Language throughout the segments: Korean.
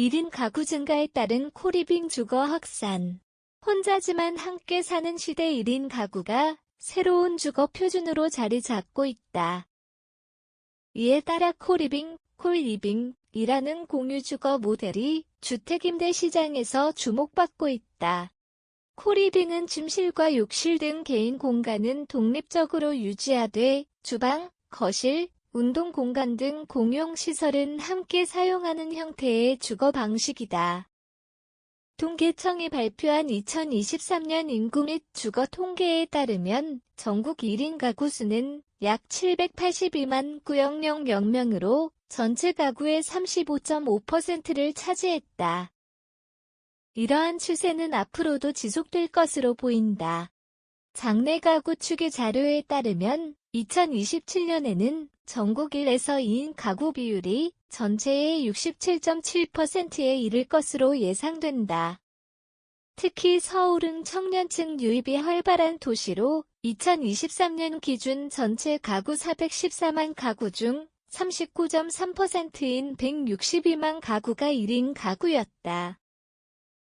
1인 가구 증가에 따른 코리빙 주거 확산. 혼자지만 함께 사는 시대 1인 가구가 새로운 주거 표준으로 자리 잡고 있다. 이에 따라 코리빙, 콜리빙이라는 공유 주거 모델이 주택임대 시장에서 주목받고 있다. 코리빙은 침실과 욕실 등 개인 공간은 독립적으로 유지하되 주방, 거실, 운동 공간 등 공용 시설은 함께 사용하는 형태의 주거 방식이다. 통계청이 발표한 2023년 인구 및 주거 통계에 따르면 전국 1인 가구 수는 약 782만 900명으로 전체 가구의 35.5%를 차지했다. 이러한 추세는 앞으로도 지속될 것으로 보인다. 장내 가구 추계 자료에 따르면 2027년에는 전국 1에서 2인 가구 비율이 전체의 67.7%에 이를 것으로 예상된다. 특히 서울은 청년층 유입이 활발한 도시로 2023년 기준 전체 가구 414만 가구 중 39.3%인 162만 가구가 1인 가구였다.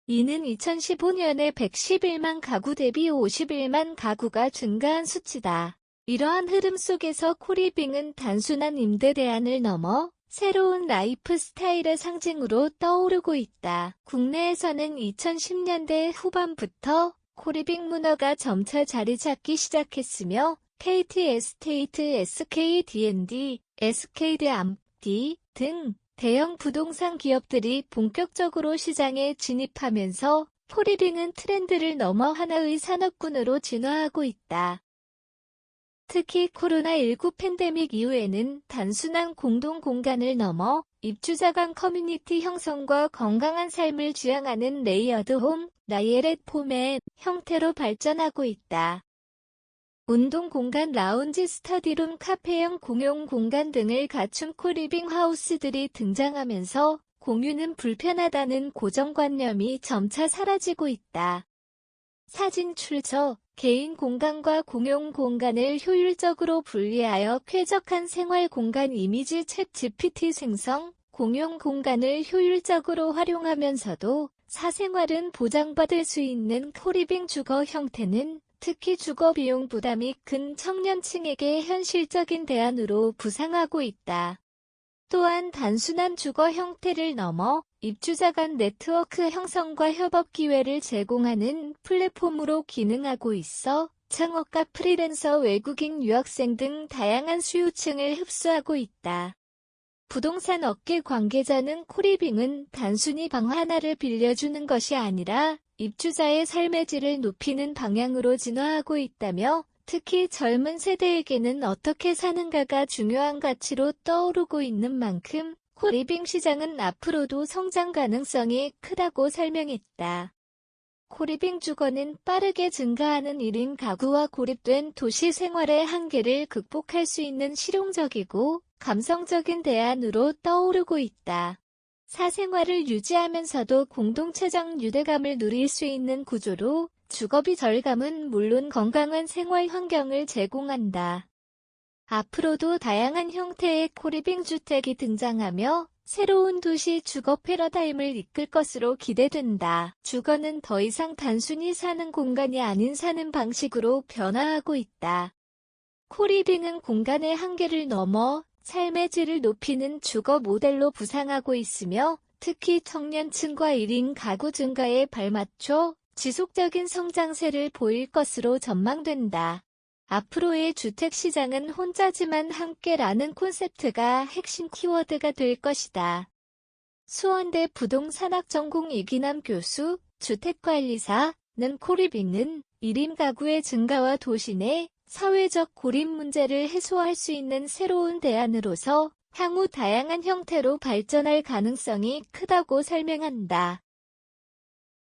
이는 2015년에 111만 가구 대비 51만 가구가 증가한 수치다. 이러한 흐름 속에서 코리빙은 단순한 임대 대안을 넘어 새로운 라이프 스타일의 상징으로 떠오르고 있다. 국내에서는 2010년대 후반부터 코리빙 문화가 점차 자리 잡기 시작했으며 KT 에스테이트, SK D&D, SK드 암디 등 대형 부동산 기업들이 본격적으로 시장에 진입하면서 코리빙은 트렌드를 넘어 하나의 산업군으로 진화하고 있다. 특히 코로나19 팬데믹 이후에는 단순한 공동 공간을 넘어 입주자 간 커뮤니티 형성과 건강한 삶을 지향하는 레이어드 홈, 라이에렛 폼의 형태로 발전하고 있다. 운동 공간 라운지 스터디룸 카페형 공용 공간 등을 갖춘 코리빙 하우스들이 등장하면서 공유는 불편하다는 고정관념이 점차 사라지고 있다. 사진 출처, 개인 공간과 공용 공간을 효율적으로 분리하여 쾌적한 생활 공간 이미지 챗 GPT 생성, 공용 공간을 효율적으로 활용하면서도 사생활은 보장받을 수 있는 코리빙 주거 형태는 특히 주거 비용 부담이 큰 청년층에게 현실적인 대안으로 부상하고 있다. 또한 단순한 주거 형태를 넘어 입주자 간 네트워크 형성과 협업 기회를 제공하는 플랫폼으로 기능하고 있어 창업가 프리랜서 외국인 유학생 등 다양한 수요층을 흡수하고 있다. 부동산 업계 관계자는 코리빙은 단순히 방 하나를 빌려주는 것이 아니라 입주자의 삶의 질을 높이는 방향으로 진화하고 있다며 특히 젊은 세대에게는 어떻게 사는가가 중요한 가치로 떠오르고 있는 만큼 코리빙 시장은 앞으로도 성장 가능성이 크다고 설명했다. 코리빙 주거는 빠르게 증가하는 1인 가구와 고립된 도시 생활의 한계를 극복할 수 있는 실용적이고 감성적인 대안으로 떠오르고 있다. 사생활을 유지하면서도 공동체적 유대감을 누릴 수 있는 구조로 주거비 절감은 물론 건강한 생활 환경을 제공한다. 앞으로도 다양한 형태의 코리빙 주택이 등장하며 새로운 도시 주거 패러다임을 이끌 것으로 기대된다. 주거는 더 이상 단순히 사는 공간이 아닌 사는 방식으로 변화하고 있다. 코리빙은 공간의 한계를 넘어 삶의 질을 높이는 주거 모델로 부상하고 있으며 특히 청년층과 1인 가구 증가에 발맞춰 지속적인 성장세를 보일 것으로 전망된다. 앞으로의 주택시장은 혼자지만 함께라는 콘셉트가 핵심 키워드가 될 것이다. 수원대 부동산학 전공 이기남 교수, 주택관리사는 코리빙은 1인 가구의 증가와 도시 내 사회적 고립 문제를 해소할 수 있는 새로운 대안으로서 향후 다양한 형태로 발전할 가능성이 크다고 설명한다.